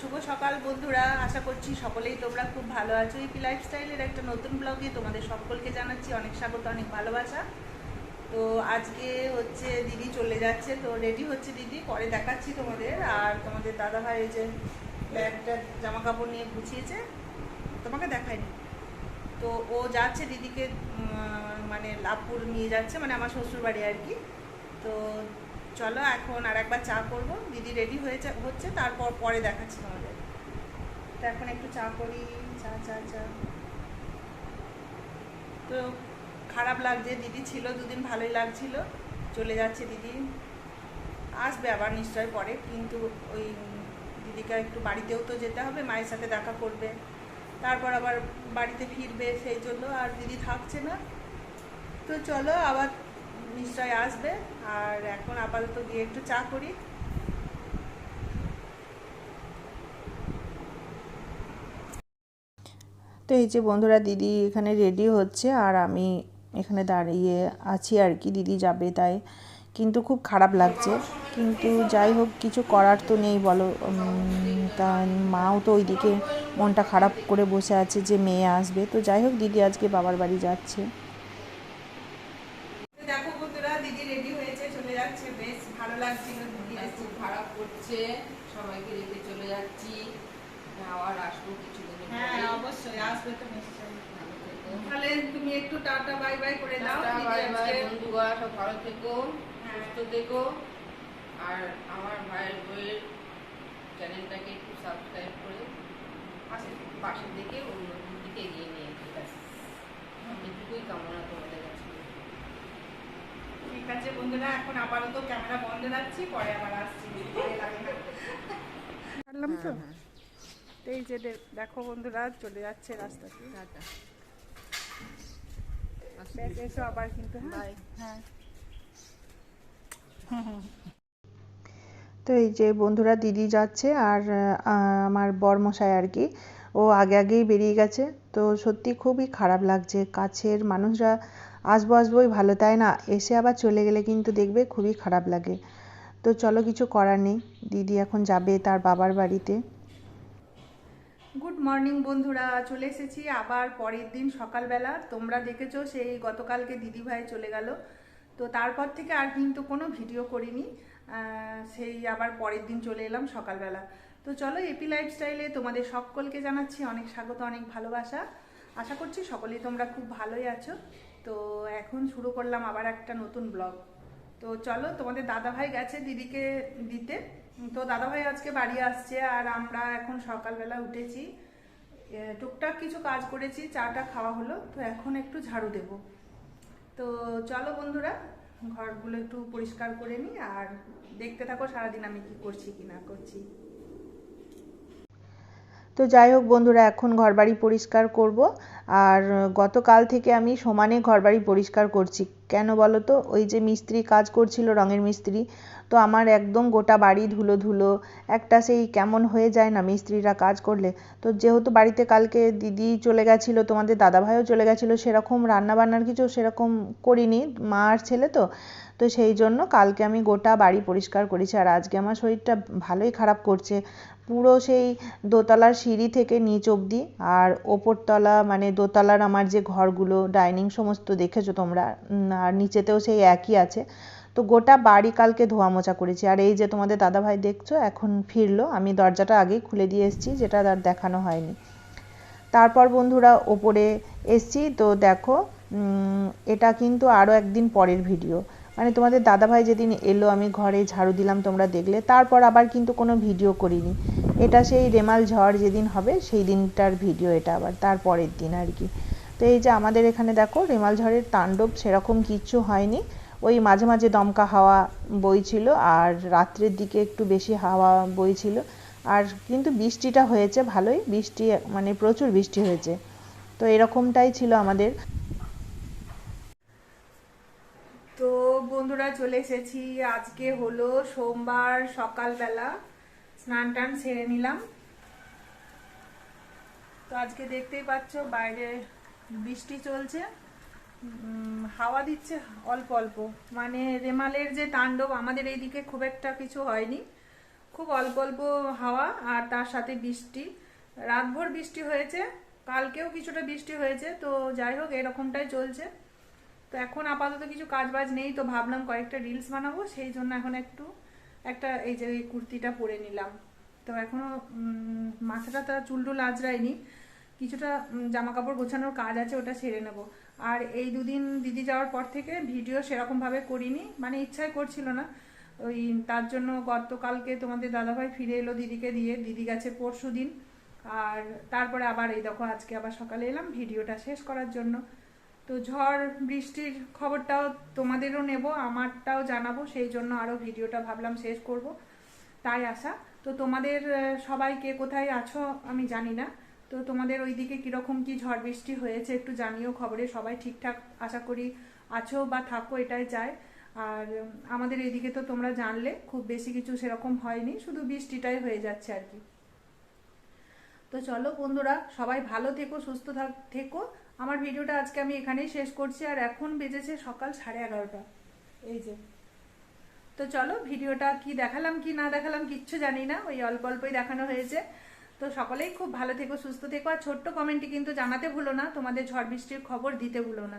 শুভ সকাল বন্ধুরা, আশা করছি সকলেই তোমরা খুব ভালো আছো। ইপি লাইফস্টাইলের একটা নতুন ব্লগে তোমাদের সকলকে জানাচ্ছি অনেক স্বাগত, অনেক ভালোবাসা। তো আজকে হচ্ছে দিদি চলে যাচ্ছে, তো রেডি হচ্ছে দিদি, পরে দেখাচ্ছি তোমাদের। আর তোমাদের দাদা ভাই যে ব্যাগটা জামা কাপড় নিয়ে গুছিয়েছে, তোমাকে দেখায়নি। তো ও যাচ্ছে দিদিকে মানে লাভপুর নিয়ে যাচ্ছে মানে আমার শ্বশুর বাড়ি আর কি। তো চলো এখন আর একবার চা করব। দিদি রেডি হয়েছে, হচ্ছে, তারপর পরে দেখাচ্ছি তোমাদের। তো এখন একটু চা করি, চা চা চা। তো খারাপ লাগছে, দিদি ছিল, দুদিন ভালোই লাগছিল। চলে যাচ্ছে দিদি। আসবে আবার নিশ্চয় পরে, কিন্তু ওই দিদিকে একটু বাড়িতেও তো যেতে হবে, মায়ের সাথে দেখা করবে। তারপর আবার বাড়িতে ফিরবে, সেই জন্য আর দিদি থাকছে না। তো চলো আবার নিশ্চয় আসবে। আর এখন আপাতত গিয়ে একটু চা করি। তো এই যে বন্ধুরা, দিদি এখানে রেডি হচ্ছে আর আমি এখানে দাঁড়িয়ে আছি আর কি। দিদি যাবে তাই। কিন্তু খুব খারাপ লাগছে। কিন্তু যাই হোক, কিছু করার তো নেই বলো। তা মাও তো ওইদিকে মনটা খারাপ করে বসে আছে যে মেয়ে আসবে। তো যাই হোক, দিদি আজকে বাবার বাড়ি যাচ্ছে তো দেখো বন্ধুরা দিদি রেডি হয়েছে চলে যাচ্ছে বেশ ভালো লাগছিল দিদি আর এসে খুব করছে সবাইকে রেখে চলে যাচ্ছি। আবার আসব কিছু হ্যাঁ অবশ্যই আসবে তো নিশ্চয়ই। তাহলে তুমি একটু টাটা বাই বাই করে দাও বাই বাই বন্ধুরা সব ভালো থেকো হ্যাঁ। সুস্থ থেকো। আর আমার ভাইয়ের বইয়ের চ্যানেলটাকে একটু সাবস্ক্রাইব করে পাশে পাশে দিকে অন্যদিন দিকে এগিয়ে নিয়ে যেতে ব্যাস। এটুকুই কামনা তোমাদের কাছে ঠিক আছে বন্ধুরা এখন আপাতত ক্যামেরা বন্ধ রাখছি পরে আবার আসছি। ভয় লাগে না। পারলাম তো? হ্যাঁ, এই যে দেখো বন্ধুরা চলে যাচ্ছে রাস্তাতে টাটা। এসো আবার কিন্তু হ্যাঁ? হ্যাঁ। তো এই যে বন্ধুরা দিদি যাচ্ছে আর আহ, আমার বরমশাই আর কি ও আগে আগেই বেরিয়ে গেছে। তো সত্যি খুবই খারাপ লাগছে। কাছের মানুষরা আসব আসবোই ভালো, তাই না? এসে আবার চলে গেলে কিন্তু দেখবে খুবই খারাপ লাগে। তো চলো কিছু করার নেই। দিদি এখন যাবে তার বাবার বাড়িতে। গুড মর্নিং বন্ধুরা, চলে এসেছি আবার পরের দিন সকালবেলা। তোমরা দেখেছ সেই গতকালকে দিদিভাই চলে গেল। তো তারপর থেকে আর কিন্তু কোনো ভিডিও করিনি। সেই আবার পরের দিন চলে এলাম সকালবেলা। তো চলো এপি লাইফস্টাইলে তোমাদের সকলকে জানাচ্ছি অনেক স্বাগত, অনেক ভালোবাসা। আশা করছি সকলেই তোমরা খুব ভালোই আছো। তো এখন শুরু করলাম আবার একটা নতুন ব্লগ। তো চলো, তোমাদের দাদাভাই গেছে দিদিকে দিতে। তো দাদাভাই আজকে বাড়ি আসছে আর আমরা এখন সকালবেলা উঠেছি। টুকটাক কিছু কাজ করেছি, চাটা খাওয়া হলো, তো এখন একটু ঝাড়ু দেব। তো চলো বন্ধুরা, ঘরগুলো একটু পরিষ্কার করে নিই আর দেখতে থাকো সারাদিন আমি কি করছি, কি না করছি। তো যাই হোক বন্ধুরা, এখন ঘরবাড়ি পরিষ্কার করব। আর গতকাল থেকে আমি সমানে ঘরবাড়ি পরিষ্কার করছি। কেন বলো তো? ওই যে মিস্ত্রি কাজ করছিল, রঙের মিস্ত্রি। তো আমার একদম গোটা বাড়ি ধুলো ধুলো একটা সেই কেমন হয়ে যায় না মিস্ত্রিরা কাজ করলে। তো যেহেতু বাড়িতে কালকে দিদি চলে গেছিল, তোমাদের দাদাভাইও চলে গেছিল, সেরকম রান্না বান্নার কিছু সেরকম করিনি, মা আর ছেলে তো। তো সেই জন্য কালকে আমি গোটা বাড়ি পরিষ্কার করেছি। আর আজকে আমার শরীরটা ভালোই খারাপ করছে। পুরো সেই দোতলার সিঁড়ি থেকে নিচ অবধি। আর ওপরতলা মানে দোতলার আমার যে ঘরগুলো ডাইনিং সমস্ত দেখেছ তোমরা। আর নিচেতেও সেই একই আছে। তো গোটা বাড়ি কালকে ধোয়া মোছা করেছি। আর এই যে তোমাদের দাদাভাই দেখছ, এখন ফিরলো। আমি দরজাটা আগেই খুলে দিয়ে এসেছি, যেটা আর দেখানো হয়নি। তারপর বন্ধুরা ওপরে এসছি। তো দেখো এটা কিন্তু আরও একদিন পরের ভিডিও। মানে তোমাদের দাদাভাই যেদিন এলো, আমি ঘরে ঝাড়ু দিলাম তোমরা দেখলে। তারপর আবার কিন্তু কোনো ভিডিও করিনি। এটা সেই রেমাল ঝড় যেদিন হবে, সেই দিনটার ভিডিও এটা আবার, তার পরের দিন আর কি। তো এই যে আমাদের এখানে দেখো, রেমাল ঝড়ের তাণ্ডব সেরকম কিচ্ছু হয়নি। ওই মাঝে মাঝে দমকা হাওয়া বইছিল আর রাত্রের দিকে একটু বেশি হাওয়া বইছিল আর কিন্তু বৃষ্টিটা হয়েছে ভালোই, বৃষ্টি মানে প্রচুর বৃষ্টি হয়েছে। তো এরকমটাই ছিল আমাদের। তো বন্ধুরা চলে এসেছি, আজকে হলো সোমবার সকালবেলা। স্নান টান সেরে নিলাম। তো আজকে দেখতেই পাচ্ছ বাইরে বৃষ্টি চলছে। হাওয়া দিচ্ছে অল্প অল্প। মানে রেমালের যে তাণ্ডব আমাদের এইদিকে খুব একটা কিছু হয়নি। খুব অল্প অল্প হাওয়া আর তার সাথে বৃষ্টি। রাতভর বৃষ্টি হয়েছে, কালকেও কিছুটা বৃষ্টি হয়েছে, তো যাই হোক এরকমটাই চলছে। তো এখন আপাতত কিছু কাজ বাজ নেই, তো ভাবলাম কয়েকটা রিলস বানাবো, সেই জন্য এখন একটু একটা এই যে এই কুর্তিটা পরে নিলাম। তো এখনও উম, মাথাটা তা চুল টুল আজরাইনি কিছুটা জামা কাপড় গোছানোর কাজ আছে ওটা সেরে নেব। আর এই দুদিন দিদি যাওয়ার পর থেকে ভিডিও সেরকমভাবে করিনি। মানে ইচ্ছাই করছিল না। ওই তার জন্য গতকালকে তোমাদের দাদাভাই ফিরে এলো দিদিকে দিয়ে। দিদি গেছে পরশু দিন আর তারপরে আবার এই দেখো আজকে আবার সকালে এলাম ভিডিওটা শেষ করার জন্য। তো ঝড় বৃষ্টির খবরটাও তোমাদেরও নেব, আমারটাও জানাব, সেই জন্য আরও ভিডিওটা ভাবলাম শেষ করব। তাই আসা তো তোমাদের সবাই কে কোথায় আছো আমি জানি না। তো তোমাদের ওইদিকে কীরকম কি ঝড় বৃষ্টি হয়েছে একটু জানিও খবরে। সবাই ঠিকঠাক আশা করি আছো বা থাকো, এটাই চাই আর আমাদের এদিকে তো তোমরা জানলে, খুব বেশি কিছু সেরকম হয়নি, শুধু বৃষ্টিটাই হয়ে যাচ্ছে আর কি। তো চলো বন্ধুরা, সবাই ভালো থেকো, সুস্থ থেকো। আমার ভিডিওটা আজকে আমি এখানেই শেষ করছি, আর এখন বেজেছে সকাল সাড়ে এগারোটা। এই যে। তো চলো, ভিডিওটা কি দেখালাম কি না দেখালাম কিচ্ছু জানি না, ওই অল্প অল্পই দেখানো হয়েছে। তো সকলেই খুব ভালো থেকো, সুস্থ থেকো, আর ছোট্ট কমেন্টে কিন্তু জানাতে ভুলো না, তোমাদের ঝড় বৃষ্টির খবর দিতে ভুলো না।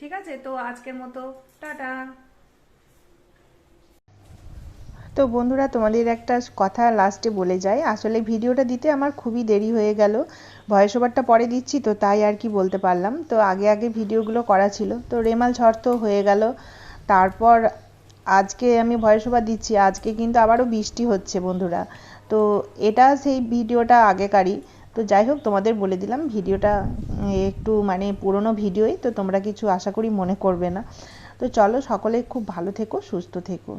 ঠিক আছে? তো আজকের মতো, টাটা। তো বন্ধুরা, তোমাদের একটা কথা লাস্টে বলে যাই। আসলে ভিডিওটা দিতে আমার খুবই দেরি হয়ে গেল। ভয়েস ওভারটা পরে দিচ্ছি, তো তাই আর কি বলতে পারলাম। তো আগে আগে ভিডিওগুলো করা ছিল। তো রেমাল ঝড় তো হয়ে গেল। তারপর আজকে আমি ভয়েস ওভার দিচ্ছি। আজকে কিন্তু আবারও বৃষ্টি হচ্ছে বন্ধুরা। তো এটা সেই ভিডিওটা আগেকারই। তো যাই হোক, তোমাদের বলে দিলাম ভিডিওটা একটু মানে পুরনো ভিডিওই। তো তোমরা কিছু আশা করি মনে করবে না। তো চলো সকলে খুব ভালো থেকো, সুস্থ থেকো।